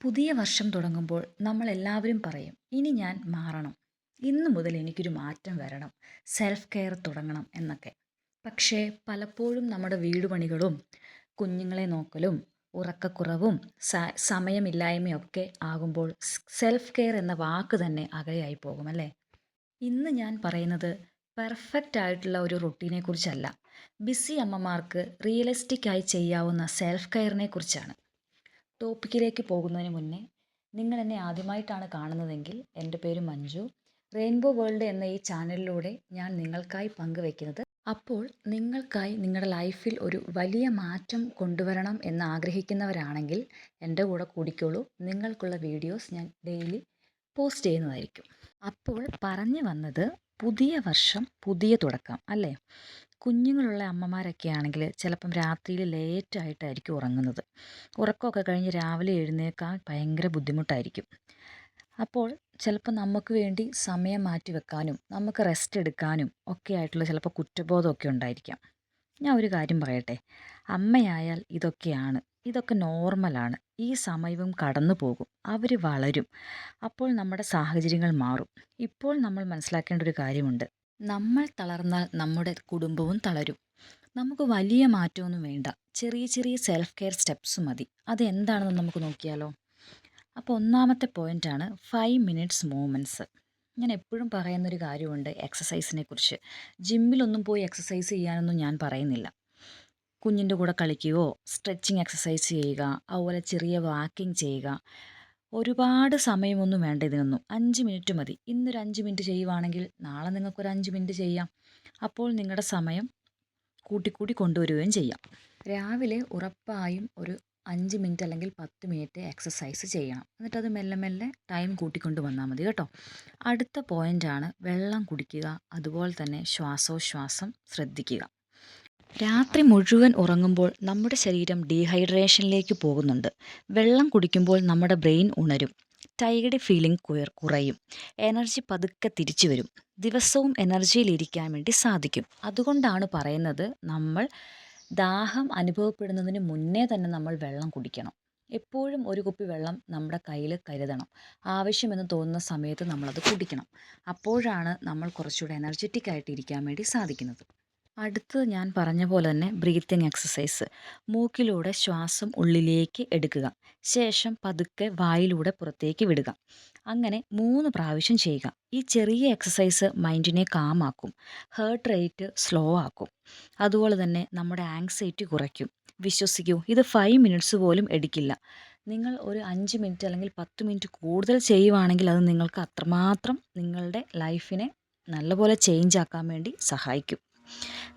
പുതിയ വർഷം തുടങ്ങുമ്പോൾ നമ്മൾ എല്ലാവരും പറയും ഇനി ഞാൻ മാറണം. ഇന്നു മുതൽ എനിക്കൊരു മാറ്റം വരണം. സെൽഫ് കെയർ തുടങ്ങണം എന്നൊക്കെ. പക്ഷേ പലപ്പോഴും നമ്മുടെ വീടുപണികളും കുഞ്ഞുങ്ങളെ നോക്കലും ഉറക്കക്കുറവും സ സമയമില്ലായ്മയൊക്കെ ആകുമ്പോൾ സെൽഫ് കെയർ എന്ന വാക്ക് തന്നെ അകലെയായി പോകും അല്ലേ? ഇന്ന് ഞാൻ പറയുന്നത് പെർഫെക്റ്റ് ആയിട്ടുള്ള ഒരു റൊട്ടീനെ കുറിച്ചല്ല ബിസി അമ്മമാർക്ക് റിയലിസ്റ്റിക്കായി ചെയ്യാവുന്ന സെൽഫ് കെയറിനെ കുറിച്ചാണ് ടോപ്പിക്കിലേക്ക് പോകുന്നതിന് മുന്നേ നിങ്ങൾ എന്നെ ആദ്യമായിട്ടാണ് കാണുന്നതെങ്കിൽ എന്റെ പേര് മഞ്ജു. റെയിൻബോ വേൾഡ് എന്ന ഈ ചാനലിലൂടെ ഞാൻ നിങ്ങൾക്കായി പങ്കുവെക്കുന്നത്. അപ്പോൾ നിങ്ങൾക്കായി നിങ്ങളുടെ ലൈഫിൽ ഒരു വലിയ മാറ്റം കൊണ്ടുവരണം എന്ന് ആഗ്രഹിക്കുന്നവരാണെങ്കിൽ എന്റെ കൂടെ കൂടിക്കോളൂ. നിങ്ങൾക്കുള്ള വീഡിയോസ് ഞാൻ ഡെയിലി പോസ്റ്റ് ചെയ്യുന്നതായിരിക്കും. അപ്പോൾ പറഞ്ഞു വന്നത് പുതിയ വർഷം പുതിയ തുടക്കം അല്ലേ? കുഞ്ഞുങ്ങളുള്ള അമ്മമാരൊക്കെ ആണെങ്കിൽ ചിലപ്പം രാത്രിയിൽ ലേറ്റായിട്ടായിരിക്കും ഉറങ്ങുന്നത്. ഉറക്കമൊക്കെ കഴിഞ്ഞ് രാവിലെ എഴുന്നേൽക്കാൻ ഭയങ്കര ബുദ്ധിമുട്ടായിരിക്കും. അപ്പോൾ ചിലപ്പോൾ നമുക്ക് വേണ്ടി സമയം മാറ്റി വെക്കാനും നമുക്ക് റെസ്റ്റ് എടുക്കാനും ഒക്കെ ആയിട്ടുള്ള ചിലപ്പോൾ കുറ്റബോധമൊക്കെ ഉണ്ടായിരിക്കാം. ഞാൻ ഒരു കാര്യം പറയട്ടെ? അമ്മയായാൽ ഇതൊക്കെയാണ് ഇതൊക്കെ നോർമലാണ്. ഈ സമയവും കടന്നു പോകും അവർ വളരും. അപ്പോൾ നമ്മുടെ സാഹചര്യങ്ങൾ മാറും. ഇപ്പോൾ നമ്മൾ മനസ്സിലാക്കേണ്ട ഒരു കാര്യമുണ്ട്. നമ്മൾ തളർന്നാൽ നമ്മുടെ കുടുംബവും തളരും. നമുക്ക് വലിയ മാറ്റമൊന്നും വേണ്ട. ചെറിയ ചെറിയ സെൽഫ് കെയർ സ്റ്റെപ്സ് മതി. അതെന്താണെന്ന് നമുക്ക് നോക്കിയാലോ? അപ്പോൾ ഒന്നാമത്തെ പോയിന്റാണ് ഫൈവ് മിനിറ്റ്സ് മൂമെന്റ്സ് ഞാൻ എപ്പോഴും പറയുന്നൊരു കാര്യമുണ്ട് എക്സസൈസിനെ കുറിച്ച്. ജിമ്മിലൊന്നും പോയി എക്സസൈസ് ചെയ്യാനൊന്നും ഞാൻ പറയുന്നില്ല. കുഞ്ഞിന്റെ കൂടെ കളിക്കുകയോ സ്ട്രെച്ചിങ് എക്സസൈസ് ചെയ്യുക അതുപോലെ ചെറിയ വാക്കിംഗ് ചെയ്യുക ഒരുപാട് സമയമൊന്നും വേണ്ട ഇതിനൊന്നും അഞ്ച് മിനിറ്റ് മതി. ഇന്നൊരു അഞ്ച് മിനിറ്റ് ചെയ്യുവാണെങ്കിൽ നാളെ നിങ്ങൾക്കൊരു അഞ്ച് മിനിറ്റ് ചെയ്യാം. അപ്പോൾ നിങ്ങളുടെ സമയം കൂട്ടിക്കൂടി കൊണ്ടുവരികയും ചെയ്യാം. രാവിലെ ഉറപ്പായും ഒരു അഞ്ച് മിനിറ്റ് അല്ലെങ്കിൽ പത്ത് മിനിറ്റ് എക്സസൈസ് ചെയ്യണം. എന്നിട്ട് അത് മെല്ലെ മെല്ലെ ടൈം കൂട്ടിക്കൊണ്ട് വന്നാൽ മതി കേട്ടോ. അടുത്ത പോയിന്റാണ് വെള്ളം കുടിക്കുക. അതുപോലെ തന്നെ ശ്വാസോച്ഛ്വാസം ശ്രദ്ധിക്കുക. രാത്രി മുഴുവൻ ഉറങ്ങുമ്പോൾ നമ്മുടെ ശരീരം ഡീഹൈഡ്രേഷനിലേക്ക് പോകുന്നുണ്ട്. വെള്ളം കുടിക്കുമ്പോൾ നമ്മുടെ ബ്രെയിൻ ഉണരും. ടയേർഡ് ഫീലിംഗ് കുയർ കുറയും. എനർജി പതുക്കെ തിരിച്ചു വരും. ദിവസവും എനർജിയിലിരിക്കാൻ വേണ്ടി സാധിക്കും. അതുകൊണ്ടാണ് പറയുന്നത് നമ്മൾ ദാഹം അനുഭവപ്പെടുന്നതിന് മുന്നേ തന്നെ നമ്മൾ വെള്ളം കുടിക്കണം. എപ്പോഴും ഒരു കുപ്പി വെള്ളം നമ്മുടെ കയ്യിൽ കരുതണം. ആവശ്യമെന്ന് തോന്നുന്ന സമയത്ത് നമ്മളത് കുടിക്കണം. അപ്പോഴാണ് നമ്മൾ കുറച്ചുകൂടെ എനർജറ്റിക് ആയിട്ട് ഇരിക്കാൻ വേണ്ടി സാധിക്കുന്നത്. അടുത്തത് ഞാൻ പറഞ്ഞ പോലെ തന്നെ ബ്രീത്തിങ് എക്സസൈസ് മൂക്കിലൂടെ ശ്വാസം ഉള്ളിലേക്ക് എടുക്കുക. ശേഷം പതുക്കെ വായിലൂടെ പുറത്തേക്ക് വിടുക. അങ്ങനെ മൂന്ന് പ്രാവശ്യം ചെയ്യുക. ഈ ചെറിയ എക്സസൈസ് മൈൻഡിനെ കാമാക്കും ഹേർട്ട് റേറ്റ് സ്ലോ ആക്കും. അതുപോലെ തന്നെ നമ്മുടെ ആങ്സൈറ്റി കുറയ്ക്കും. വിശ്വസിക്കൂ ഇത് ഫൈവ് മിനിറ്റ്സ് പോലും എടുക്കില്ല. നിങ്ങൾ ഒരു അഞ്ച് മിനിറ്റ് അല്ലെങ്കിൽ പത്ത് മിനിറ്റ് കൂടുതൽ ചെയ്യുവാണെങ്കിൽ അത് നിങ്ങൾക്ക് അത്രമാത്രം നിങ്ങളുടെ ലൈഫിനെ നല്ലപോലെ ചേഞ്ച് ആക്കാൻ വേണ്ടി സഹായിക്കും.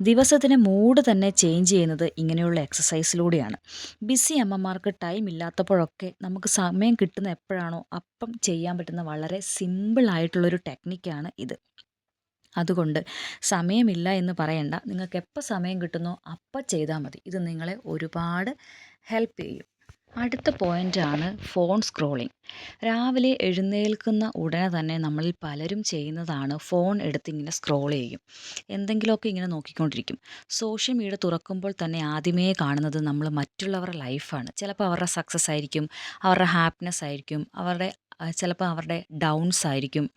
ദിവസത്തിന് മൂഡ് തന്നെ ചേഞ്ച് ചെയ്യുന്നത് ഇങ്ങനെയുള്ള എക്സസൈസിലൂടെയാണ് ബിസി അമ്മമാർക്ക് ടൈം ഇല്ലാത്തപ്പോഴൊക്കെ നമുക്ക് സമയം കിട്ടുന്ന എപ്പോഴാണോ അപ്പം ചെയ്യാൻ പറ്റുന്ന വളരെ സിമ്പിളായിട്ടുള്ളൊരു ടെക്നിക്കാണ് ഇത്. അതുകൊണ്ട് സമയമില്ല എന്ന് പറയണ്ട. നിങ്ങൾക്ക് എപ്പോൾ സമയം കിട്ടുന്നോ അപ്പം ചെയ്താൽ മതി. ഇത് നിങ്ങളെ ഒരുപാട് ഹെൽപ്പ് ചെയ്യും. അടുത്ത പോയിന്റാണ് ഫോൺ സ്ക്രോളിംഗ് രാവിലെ എഴുന്നേൽക്കുന്ന ഉടനെ തന്നെ നമ്മളിൽ പലരും ചെയ്യുന്നതാണ് ഫോൺ എടുത്ത് ഇങ്ങനെ സ്ക്രോൾ ചെയ്യും. എന്തെങ്കിലുമൊക്കെ ഇങ്ങനെ നോക്കിക്കൊണ്ടിരിക്കും. സോഷ്യൽ മീഡിയ തുറക്കുമ്പോൾ തന്നെ ആദ്യമേ കാണുന്നത് നമ്മൾ മറ്റുള്ളവരുടെ ലൈഫാണ് ചിലപ്പോൾ അവരുടെ സക്സസ് ആയിരിക്കും അവരുടെ ഹാപ്പിനെസ് ആയിരിക്കും അവരുടെ ചിലപ്പോൾ അവരുടെ ഡൗൺസ് ആയിരിക്കും.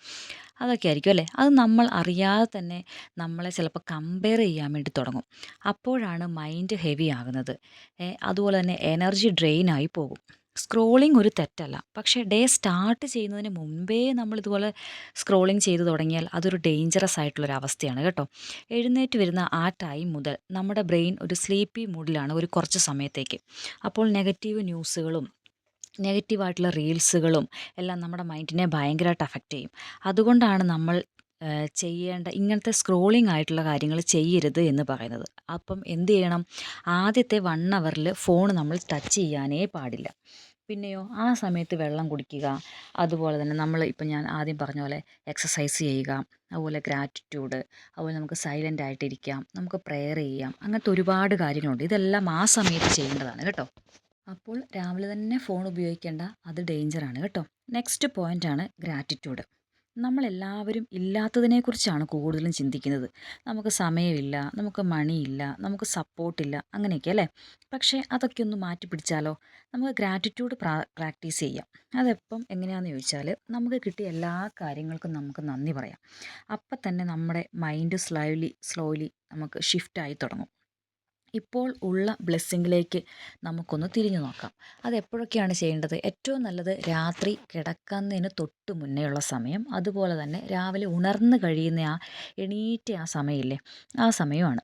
അതൊക്കെ ആയിരിക്കും അല്ലേ? അത് നമ്മൾ അറിയാതെ തന്നെ നമ്മളെ ചിലപ്പോൾ കമ്പയർ ചെയ്യാൻ വേണ്ടി തുടങ്ങും. അപ്പോഴാണ് മൈൻഡ് ഹെവി ആകുന്നത്. അതുപോലെ തന്നെ എനർജി ഡ്രെയിൻ ആയി പോകും. സ്ക്രോളിംഗ് ഒരു തെറ്റല്ല. പക്ഷേ ഡേ സ്റ്റാർട്ട് ചെയ്യുന്നതിന് മുമ്പേ നമ്മൾ ഇതുപോലെ സ്ക്രോളിംഗ് ചെയ്ത് തുടങ്ങിയാൽ അതൊരു ഡേഞ്ചറസ് ആയിട്ടുള്ളൊരു അവസ്ഥയാണ് കേട്ടോ. എഴുന്നേറ്റ് വരുന്ന ആ ടൈം മുതൽ നമ്മുടെ ബ്രെയിൻ ഒരു സ്ലീപ്പി മൂഡിലാണ് ഒരു കുറച്ച് സമയത്തേക്ക്. അപ്പോൾ നെഗറ്റീവ് ന്യൂസുകളും നെഗറ്റീവായിട്ടുള്ള റീൽസുകളും എല്ലാം നമ്മുടെ മൈൻഡിനെ ഭയങ്കരമായിട്ട് അഫക്റ്റ് ചെയ്യും. അതുകൊണ്ടാണ് നമ്മൾ ചെയ്യേണ്ട ഇങ്ങനത്തെ സ്ക്രോളിംഗ് ആയിട്ടുള്ള കാര്യങ്ങൾ ചെയ്യരുത് എന്ന് പറയുന്നത്. അപ്പം എന്ത് ചെയ്യണം? ആദ്യത്തെ വൺ അവറിൽ ഫോൺ നമ്മൾ ടച്ച് ചെയ്യാനേ പാടില്ല. പിന്നെയോ ആ സമയത്ത് വെള്ളം കുടിക്കുക അതുപോലെ തന്നെ നമ്മൾ ഇപ്പം ഞാൻ ആദ്യം പറഞ്ഞ പോലെ എക്സസൈസ് ചെയ്യുക അതുപോലെ ഗ്രാറ്റിറ്റ്യൂഡ് അതുപോലെ നമുക്ക് സൈലന്റ് ആയിട്ടിരിക്കാം നമുക്ക് പ്രെയർ ചെയ്യാം അങ്ങനത്തെ ഒരുപാട് കാര്യങ്ങളുണ്ട്. ഇതെല്ലാം ആ സമയത്ത് ചെയ്യേണ്ടതാണ് കേട്ടോ. അപ്പോൾ രാവിലെ തന്നെ ഫോൺ ഉപയോഗിക്കേണ്ട. അത് ഡേഞ്ചറാണ് കേട്ടോ. നെക്സ്റ്റ് പോയിന്റാണ് ഗ്രാറ്റിറ്റ്യൂഡ് നമ്മളെല്ലാവരും ഇല്ലാത്തതിനെക്കുറിച്ചാണ് കൂടുതലും ചിന്തിക്കുന്നത്. നമുക്ക് സമയമില്ല നമുക്ക് മണിയില്ല നമുക്ക് സപ്പോർട്ടില്ല അങ്ങനെയൊക്കെ അല്ലേ? പക്ഷേ അതൊക്കെ ഒന്ന് മാറ്റി പിടിച്ചാലോ? നമുക്ക് ഗ്രാറ്റിറ്റ്യൂഡ് പ്രാക്ടീസ് ചെയ്യാം. അതെപ്പം എങ്ങനെയാണെന്ന് ചോദിച്ചാൽ നമുക്ക് കിട്ടിയ എല്ലാ കാര്യങ്ങൾക്കും നമുക്ക് നന്ദി പറയാം. അപ്പം തന്നെ നമ്മുടെ മൈൻഡ് സ്ലൈലി സ്ലോലി നമുക്ക് ഷിഫ്റ്റായി തുടങ്ങും. ഇപ്പോൾ ഉള്ള ബ്ലെസ്സിങ്ങിലേക്ക് നമുക്കൊന്ന് തിരിഞ്ഞു നോക്കാം. അത് എപ്പോഴൊക്കെയാണ് ചെയ്യേണ്ടത്? ഏറ്റവും നല്ലത് രാത്രി കിടക്കുന്നതിന് തൊട്ട് മുന്നേയുള്ള സമയം അതുപോലെ തന്നെ രാവിലെ ഉണർന്നു കഴിയുന്ന ആ എണീറ്റ ആ സമയമില്ലേ? ആ സമയമാണ്.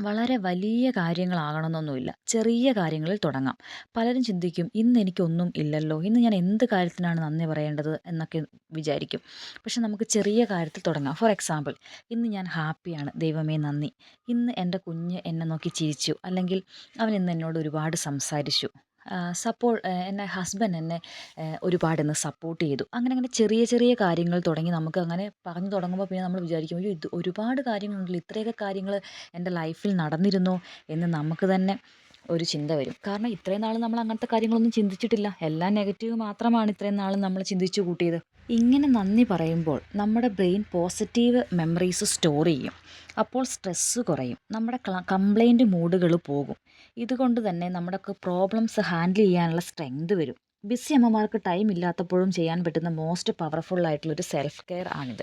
വളരെ വലിയ കാര്യങ്ങളാകണമെന്നൊന്നുമില്ല. ചെറിയ കാര്യങ്ങളിൽ തുടങ്ങാം. പലരും ചിന്തിക്കും ഇന്ന് എനിക്കൊന്നും ഇല്ലല്ലോ. ഇന്ന് ഞാൻ എന്ത് കാര്യത്തിനാണ് നന്ദി പറയേണ്ടത്? എന്നൊക്കെ വിചാരിക്കും. പക്ഷെ നമുക്ക് ചെറിയ കാര്യത്തിൽ തുടങ്ങാം. ഫോർ എക്സാമ്പിൾ ഇന്ന് ഞാൻ ഹാപ്പിയാണ്. ദൈവമേ നന്ദി. ഇന്ന് എന്റെ കുഞ്ഞ് എന്നെ നോക്കി ചിരിച്ചു. അല്ലെങ്കിൽ അവൻ ഇന്ന് എന്നോട് ഒരുപാട് സംസാരിച്ചു. സപ്പോൾ എന്നെ ഹസ്ബൻഡ് എന്നെ ഒരുപാട് ഇന്ന് സപ്പോർട്ട് ചെയ്തു. അങ്ങനെ അങ്ങനെ ചെറിയ ചെറിയ കാര്യങ്ങൾ തുടങ്ങി. നമുക്ക് അങ്ങനെ പറഞ്ഞു തുടങ്ങുമ്പോൾ പിന്നെ നമ്മൾ വിചാരിക്കും ഇത് ഒരുപാട് കാര്യങ്ങളുണ്ടല്ലോ. ഇത്രയൊക്കെ കാര്യങ്ങൾ എന്റെ ലൈഫിൽ നടന്നിരുന്നോ എന്ന് നമുക്ക് തന്നെ ഒരു ചിന്ത വരും. കാരണം ഇത്രയും നാൾ നമ്മൾ അങ്ങനത്തെ കാര്യങ്ങളൊന്നും ചിന്തിച്ചിട്ടില്ല. എല്ലാം നെഗറ്റീവ് മാത്രമാണ് ഇത്രയും നാൾ നമ്മൾ ചിന്തിച്ചു കൂട്ടിയത്. ഇങ്ങനെ നന്ദി പറയുമ്പോൾ നമ്മുടെ ബ്രെയിൻ പോസിറ്റീവ് മെമ്മറീസ് സ്റ്റോർ ചെയ്യും. അപ്പോൾ സ്ട്രെസ്സ് കുറയും. നമ്മുടെ കംപ്ലൈന്റ് മൂഡുകൾ പോകും. ഇതുകൊണ്ട് തന്നെ നമ്മുടെ പ്രോബ്ലംസ് ഹാൻഡിൽ ചെയ്യാനുള്ള സ്ട്രെങ്ത് വരും. ബിസി അമ്മമാർക്ക് ടൈം ഇല്ലാത്തപ്പോഴും ചെയ്യാൻ പറ്റുന്ന മോസ്റ്റ് പവർഫുൾ ആയിട്ടുള്ളൊരു സെൽഫ് കെയർ ആണിത്.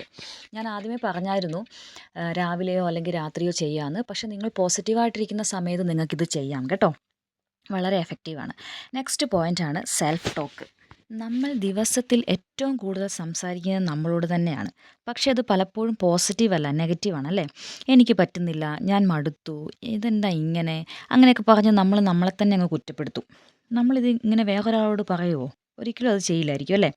ഞാൻ ആദ്യമേ പറഞ്ഞായിരുന്നു രാവിലെയോ അല്ലെങ്കിൽ രാത്രിയോ ചെയ്യാമെന്ന് പക്ഷേ നിങ്ങൾ പോസിറ്റീവായിട്ടിരിക്കുന്ന സമയത്ത് നിങ്ങൾക്കിത് ചെയ്യാം കേട്ടോ. വളരെ എഫക്റ്റീവാണ് നെക്സ്റ്റ് പോയിന്റാണ് സെൽഫ് ടോക്ക് നമ്മൾ ദിവസത്തിൽ ഏറ്റവും കൂടുതൽ സംസാരിക്കുന്നത് നമ്മളോട് തന്നെയാണ്. പക്ഷേ അത് പലപ്പോഴും പോസിറ്റീവല്ല നെഗറ്റീവാണ് അല്ലേ? എനിക്ക് പറ്റുന്നില്ല ഞാൻ മടുത്തു ഇതെന്താ ഇങ്ങനെ? അങ്ങനെയൊക്കെ പറഞ്ഞ് നമ്മൾ നമ്മളെ തന്നെ അങ്ങ് കുറ്റപ്പെടുത്തും. നമ്മളിത് ഇങ്ങനെ വേറൊരാളോട് പറയുമോ ഒരിക്കലും അത് ചെയ്യില്ലായിരിക്കും അല്ലേ?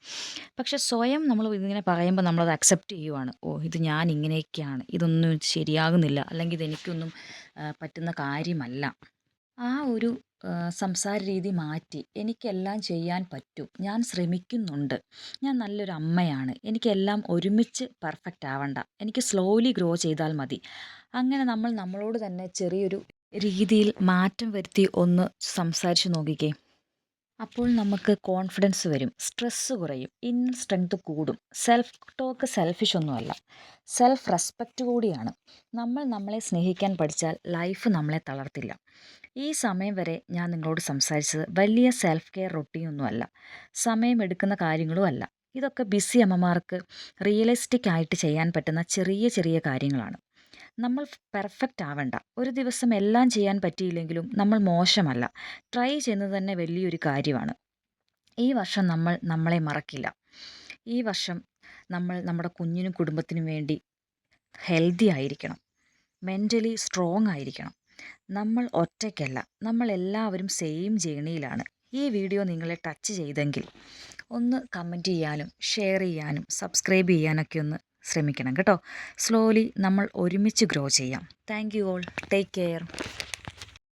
പക്ഷെ സ്വയം നമ്മൾ ഇതിങ്ങനെ പറയുമ്പോൾ നമ്മളത് അക്സെപ്റ്റ് ചെയ്യുവാണ്. ഓ ഇത് ഞാൻ ഇങ്ങനെയൊക്കെയാണ്. ഇതൊന്നും ശരിയാകുന്നില്ല. അല്ലെങ്കിൽ ഇതെനിക്കൊന്നും പറ്റുന്ന കാര്യമല്ല. ആ ഒരു സംസാര രീതി മാറ്റി എനിക്കെല്ലാം ചെയ്യാൻ പറ്റും. ഞാൻ ശ്രമിക്കുന്നുണ്ട്. ഞാൻ നല്ലൊരു അമ്മയാണ്. എനിക്കെല്ലാം ഒരുമിച്ച് പെർഫെക്റ്റ് ആവണ്ട. എനിക്ക് സ്ലോലി ഗ്രോ ചെയ്താൽ മതി. അങ്ങനെ നമ്മൾ നമ്മളോട് തന്നെ ചെറിയൊരു രീതിയിൽ മാറ്റം വരുത്തി ഒന്ന് സംസാരിച്ച് നോക്കിക്കേ. അപ്പോൾ നമുക്ക് കോൺഫിഡൻസ് വരും സ്ട്രെസ്സ് കുറയും ഇന്നർ സ്ട്രെങ്ത് കൂടും. സെൽഫ് ടോക്ക് സെൽഫിഷ് ഒന്നുമല്ല. സെൽഫ് റെസ്പെക്റ്റ് കൂടിയാണ്. നമ്മൾ നമ്മളെ സ്നേഹിക്കാൻ പഠിച്ചാൽ ലൈഫ് നമ്മളെ തളർത്തില്ല. ഈ സമയം വരെ ഞാൻ നിങ്ങളോട് സംസാരിച്ചത് വലിയ സെൽഫ് കെയർ റൊട്ടീനൊന്നുമല്ല സമയമെടുക്കുന്ന കാര്യങ്ങളും അല്ല. ഇതൊക്കെ ബിസി അമ്മമാർക്ക് റിയലിസ്റ്റിക് ആയിട്ട് ചെയ്യാൻ പറ്റുന്ന ചെറിയ ചെറിയ കാര്യങ്ങളാണ്. നമ്മൾ പെർഫെക്റ്റ് ആവണ്ട. ഒരു ദിവസം എല്ലാം ചെയ്യാൻ പറ്റിയില്ലെങ്കിലും നമ്മൾ മോശമല്ല. ട്രൈ ചെയ്യുന്നത് തന്നെ വലിയൊരു കാര്യമാണ്. ഈ വർഷം നമ്മൾ നമ്മളെ മറക്കില്ല. ഈ വർഷം നമ്മൾ നമ്മുടെ കുഞ്ഞിനും കുടുംബത്തിനും വേണ്ടി ഹെൽത്തി ആയിരിക്കണം. മെന്റലി സ്ട്രോങ് ആയിരിക്കണം. നമ്മൾ ഒറ്റയ്ക്കല്ല. നമ്മൾ എല്ലാവരും സെയിം ജേണിയിലാണ്. ഈ വീഡിയോ നിങ്ങളെ ടച്ച് ചെയ്തെങ്കിൽ ഒന്ന് കമന്റ് ചെയ്യാനും ഷെയർ ചെയ്യാനും സബ്സ്ക്രൈബ് ചെയ്യാനൊക്കെ ഒന്ന് ശ്രമിക്കണം കേട്ടോ. സ്ലോലി നമ്മൾ ഒരുമിച്ച് ഗ്രോ ചെയ്യാം. Thank you all take care